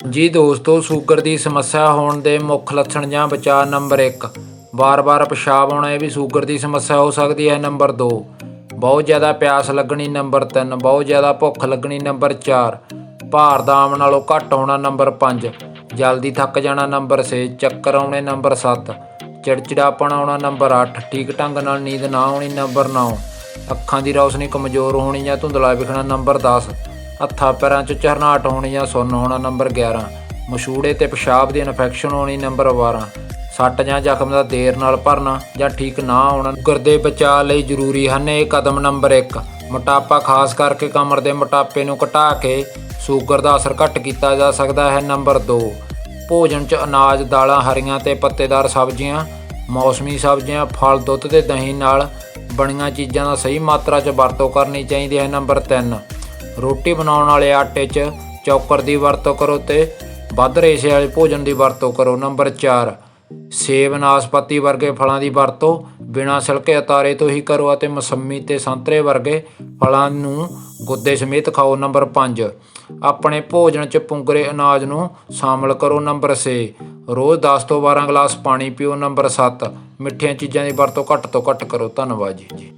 ਜੀ ਦੋਸਤੋ, ਸ਼ੂਗਰ ਦੀ ਸਮੱਸਿਆ ਹੋਣ ਦੇ ਮੁੱਖ ਲੱਛਣ ਜਾਂ ਬਚਾਅ ਨੰਬਰ 1 ਵਾਰ-ਵਾਰ ਪਿਸ਼ਾਬ ਆਉਣਾ, ਇਹ ਵੀ ਸ਼ੂਗਰ ਦੀ ਸਮੱਸਿਆ ਹੋ ਸਕਦੀ ਹੈ। ਨੰਬਰ 2 ਬਹੁਤ ਜ਼ਿਆਦਾ ਪਿਆਸ ਲੱਗਣੀ, ਨੰਬਰ 3 ਬਹੁਤ ਜ਼ਿਆਦਾ ਭੁੱਖ ਲੱਗਣੀ, ਨੰਬਰ 4 ਭਾਰ ਦਾ ਆਮ ਨਾਲੋਂ ਘੱਟ ਹੋਣਾ, ਨੰਬਰ 5 ਜਲਦੀ ਥੱਕ ਜਾਣਾ, ਨੰਬਰ 6 ਚੱਕਰ ਆਉਣੇ, ਨੰਬਰ 7 ਚਿੜਚਿੜਾਪਣ ਆਉਣਾ, ਨੰਬਰ 8 ਠੀਕ ਢੰਗ ਨਾਲ ਨੀਂਦ ਨਾ ਆਉਣੀ, ਨੰਬਰ 9 ਅੱਖਾਂ ਦੀ ਰੌਸ਼ਨੀ ਕਮਜ਼ੋਰ ਹੋਣੀ ਜਾਂ ਧੁੰਦਲਾ ਵਿਖਣਾ, ਨੰਬਰ 10 ਹੱਥਾਂ ਪੈਰਾਂ 'ਚ ਝਰਨਾਟ ਹੋਣੀ ਜਾਂ ਸੁੰਨ ਹੋਣਾ ਨੰਬਰ 11 ਮਸ਼ੂੜੇ ਤੇ ਪਿਸ਼ਾਬ ਦੀ ਇਨਫੈਕਸ਼ਨ ਹੋਣੀ ਨੰਬਰ 12 ਸੱਟ ਜਾਂ ਜ਼ਖਮ ਦਾ ਦੇਰ ਨਾਲ ਭਰਨਾ ਜਾਂ ਠੀਕ ਨਾ ਹੋਣਾ, ਸ਼ੂਗਰ ਦੇ ਬਚਾਅ ਲਈ ਜ਼ਰੂਰੀ ਹਨ ਇਹ ਕਦਮ ਨੰਬਰ 1 ਮੋਟਾਪਾ ਖਾਸ ਕਰਕੇ ਕਮਰ ਦੇ ਮੋਟਾਪੇ ਨੂੰ ਘਟਾ ਕੇ ਸ਼ੂਗਰ ਦਾ ਅਸਰ ਘੱਟ ਕੀਤਾ ਜਾ ਸਕਦਾ ਹੈ ਨੰਬਰ 2 ਭੋਜਨ 'ਚ ਅਨਾਜ, ਦਾਲਾਂ, ਹਰੀਆਂ ਤੇ ਪੱਤੇਦਾਰ ਸਬਜ਼ੀਆਂ, ਮੌਸਮੀ ਸਬਜ਼ੀਆਂ, ਫਲ, ਦੁੱਧ ਤੇ ਦਹੀਂ ਨਾਲ ਬਣੀਆਂ ਚੀਜ਼ਾਂ ਦਾ ਸਹੀ ਮਾਤਰਾ 'ਚ ਵਰਤੋਂ ਕਰਨੀ ਚਾਹੀਦੀ ਹੈ ਨੰਬਰ 3 ਰੋਟੀ ਬਣਾਉਣ ਵਾਲੇ ਆਟੇ 'ਚ ਚੌਕਰ ਦੀ ਵਰਤੋਂ ਕਰੋ ਤੇ ਵੱਧ ਰੇਸ਼ੇ ਵਾਲੇ ਭੋਜਨ ਦੀ ਵਰਤੋਂ ਕਰੋ। ਨੰਬਰ 4 ਸੇਬ, ਨਾਸਪਤੀ ਵਰਗੇ ਫਲਾਂ ਦੀ ਵਰਤੋਂ। ਬਿਨਾਂ ਛਿਲਕੇ ਉਤਾਰੇ ਤੋਂ ਹੀ ਕਰੋ ਅਤੇ ਮਸੰਮੀ ਤੇ ਸੰਤਰੇ ਵਰਗੇ ਫਲਾਂ ਨੂੰ ਗੁੱਦੇ ਸਮੇਤ ਖਾਓ। ਨੰਬਰ 5 ਆਪਣੇ ਭੋਜਨ 'ਚ ਪੁੰਗਰੇ ਅਨਾਜ ਨੂੰ ਸ਼ਾਮਲ ਕਰੋ। ਨੰਬਰ 6 ਰੋਜ਼ 10 ਤੋਂ 12 ਗਲਾਸ ਪਾਣੀ ਪੀਓ। ਨੰਬਰ 7 ਮਿੱਠੀਆਂ ਚੀਜ਼ਾਂ ਦੀ ਵਰਤੋਂ ਘੱਟ ਤੋਂ ਘੱਟ ਕਰੋ। ਧੰਨਵਾਦ ਜੀ।